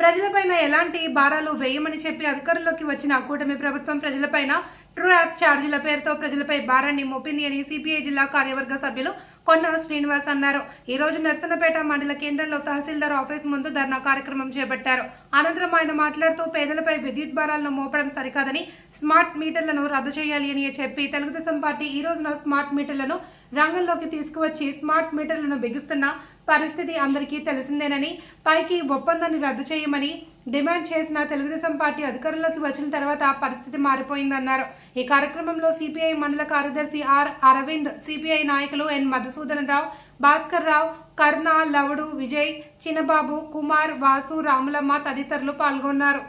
ప్రజలపైన ఎలాంటి భారాలు వేయమని చెప్పి అధికారంలోకి వచ్చిన కూటమి ప్రభుత్వం ప్రజలపైన ట్రూ యాప్ ఛార్జీల పేరుతో ప్రజలపై భారాన్ని మోపింది అని సిపిఐ జిల్లా కార్యవర్గ సభ్యులు కొన్న శ్రీనివాస్ అన్నారు. ఈ రోజు నర్సనపేట మండల కేంద్రంలో తహసీల్దార్ ఆఫీస్ ముందు ధర్నా కార్యక్రమం చేపట్టారు. అనంతరం ఆయన మాట్లాడుతూ పేదలపై విద్యుత్ భారాలను మోపడం సరికాదని స్మార్ట్ మీటర్లను రద్దు చేయాలి అని చెప్పి తెలుగుదేశం పార్టీ ఈ రోజున స్మార్ట్ మీటర్లను రంగంలోకి తీసుకువచ్చి స్మార్ట్ మీటర్లను బిగిస్తున్న పరిస్థితి అందరికీ తెలిసిందేనని పైకి ఒప్పందాన్ని రద్దు చేయమని డిమాండ్ చేసిన తెలుగుదేశం పార్టీ అధికారంలోకి వచ్చిన తర్వాత పరిస్థితి మారిపోయిందన్నారు. ఈ కార్యక్రమంలో సిపిఐ మండల కార్యదర్శి ఆర్ అరవింద్ సిపిఐ నాయకులు ఎన్ మధుసూదన్ రావు భాస్కర్ రావు కర్ణ లవుడు విజయ్ చిన్నబాబు కుమార్ వాసు రాములమ్మ తదితరులు పాల్గొన్నారు.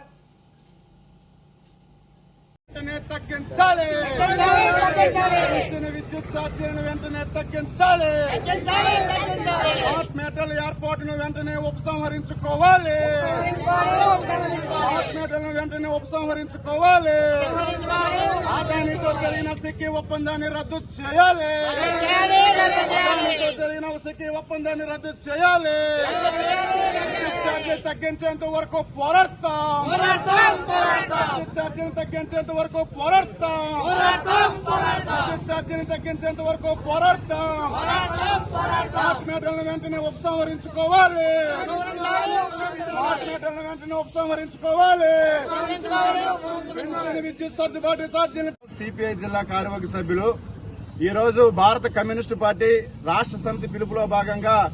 వెంటనే తగ్గించాలి. పెంచిన విద్యుత్ ఛార్జీలను వెంటనే తగ్గించాలి. స్మార్ట్ మెటల్ ఏర్పాటును వెంటనే ఉపసంహరించుకోవాలి. స్మార్ట్ మెటల్ వెంటనే ఉపసంహరించుకోవాలి. ఆదానితో జరిగిన సిక్కి ఒప్పందాన్ని రద్దు చేయాలి. జరిగిన సిక్కి ఒప్పందాన్ని రద్దు చేయాలి. ఛార్జీలు తగ్గించేంత వరకు పోరాడతాం. ఛార్జీలు తగ్గించేంత వరకు పోరాడతాం. ఛార్జీలు తగ్గించేంత వరకు పోరాడతాం. వెంటనే ఉపసంహరించుకోవాలి. వెంటనే ఉపసంహరించుకోవాలి. విద్యుత్ సర్దుబాటు ఛార్జీలు సిపిఐ జిల్లా కార్యవర్గ సభ్యులు ఈరోజు భారత కమ్యూనిస్టు పార్టీ రాష్ట్ర సమితి పిలుపులో భాగంగా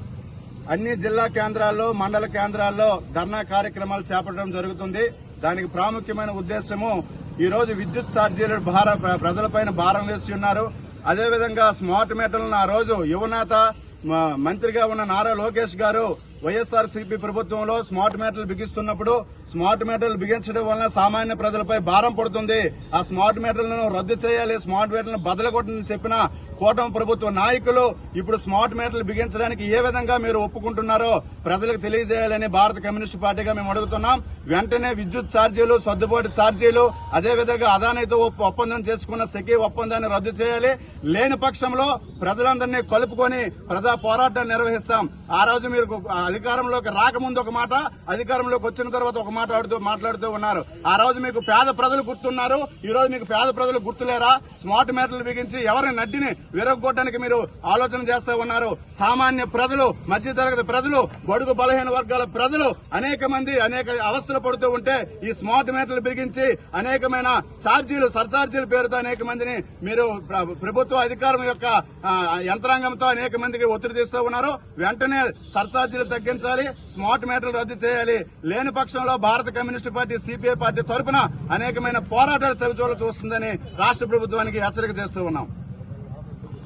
అన్ని జిల్లా కేంద్రాల్లో మండల కేంద్రాల్లో ధర్నా కార్యక్రమాలు చేపట్టడం జరుగుతుంది. దానికి ప్రాముఖ్యమైన ఉద్దేశము ఈరోజు విద్యుత్ ఛార్జీలు భార ప్ర- ప్రజలపైన భారం వేసి ఉన్నారు. అదేవిధంగా స్మార్ట్ మీటర్లను ఆ రోజు యువనేత మ- మంత్రిగా ఉన్న నారా లోకేష్ గారు వైఎస్ఆర్ సిపి ప్రభుత్వంలో స్మార్ట్ మీటర్లు బిగిస్తున్నప్పుడు స్మార్ట్ మీటర్లు బిగించడం వలన సామాన్య ప్రజలపై భారం పడుతుంది. ఆ స్మార్ట్ మీటర్లను రద్దు చేయాలి స్మార్ట్ మీటర్లను బదలగొట్టని చెప్పిన కూటమి ప్రభుత్వ నాయకులు ఇప్పుడు స్మార్ట్ మీటర్లు బిగించడానికి ఏ విధంగా మీరు ఒప్పుకుంటున్నారో ప్రజలకు తెలియజేయాలని భారత కమ్యూనిస్టు పార్టీగా మేము అడుగుతున్నాం. వెంటనే విద్యుత్ ఛార్జీలు సర్దుబాటు ఛార్జీలు అదేవిధంగా అదానితో ఒప్పందం చేసుకున్న సెకీ ఒప్పందాన్ని రద్దు చేయాలి. లేని పక్షంలో ప్రజలందరినీ కలుపుకొని ప్రజా పోరాటాన్ని నిర్వహిస్తాం. ఆ రోజు మీరు అధికారంలోకి రాకముందు ఒక మాట అధికారంలోకి వచ్చిన తర్వాత ఒక మాట ఆడుతూ మాట్లాడుతూ ఉన్నారు. ఆ రోజు మీకు పేద ప్రజలు గుర్తున్నారు. ఈ రోజు మీకు పేద ప్రజలు గుర్తులేరా? స్మార్ట్ మీటర్లు బిగించి ఎవరిని నడ్డిని విరగొట్టడానికి మీరు ఆలోచన చేస్తూ ఉన్నారు. సామాన్య ప్రజలు మధ్యతరగతి ప్రజలు బడుగు బలహీన వర్గాల ప్రజలు అనేక మంది అనేక అవస్థలు పడుతూ ఉంటే ఈ స్మార్ట్ మీటర్లు బిగించి అనేకమైన ఛార్జీలు సర్ఛార్జీల పేరుతో అనేక మందిని మీరు ప్రభుత్వ అధికారం యొక్క యంత్రాంగంతో అనేక మందికి ఒత్తిడి తీస్తూ ఉన్నారు. వెంటనే సర్ఛార్జీలు తగ్గించాలి స్మార్ట్ మీటర్లు రద్దు చేయాలి. లేని పక్షంలో భారత కమ్యూనిస్టు పార్టీ సిపిఐ పార్టీ తరపున అనేకమైన పోరాటాలు చవిచూడ చూస్తుందని రాష్ట్ర ప్రభుత్వానికి హెచ్చరిక చేస్తూ ఉన్నాం.